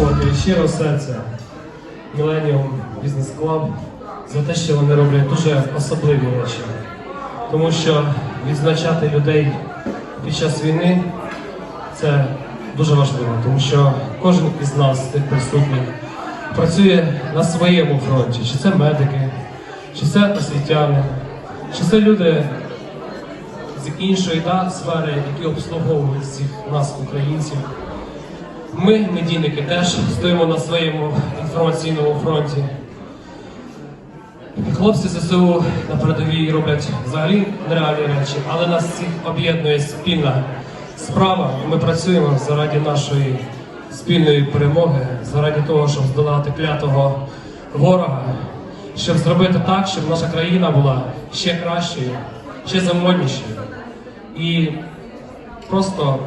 від щирого серця Millennium Business Club за те, що вони роблять дуже особливі речі. Тому що відзначати людей під час війни це дуже важливо, тому що кожен із нас, тих присутніх, працює на своєму фронті. Чи це медики, чи це освітяни, чи це люди з іншої да, сфери, які обслуговують всіх нас, українців. Ми, медійники, теж стоїмо на своєму інформаційному фронті. Хлопці ЗСУ на передовій роблять взагалі нереальні речі, але нас всіх об'єднує спільна справа. Ми працюємо заради нашої спільної перемоги, заради того, щоб здолати клятого ворога, щоб зробити так, щоб наша країна була ще кращою, ще заможнішою. І просто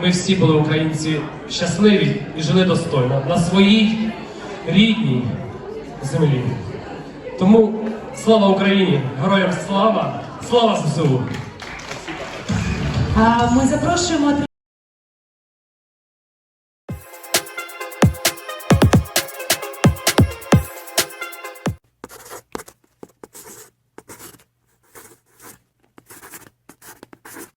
ми всі були українці щасливі і жили достойно на своїй рідній землі. Тому слава Україні! Героям слава! Слава ЗСУ! Ми запрошуємо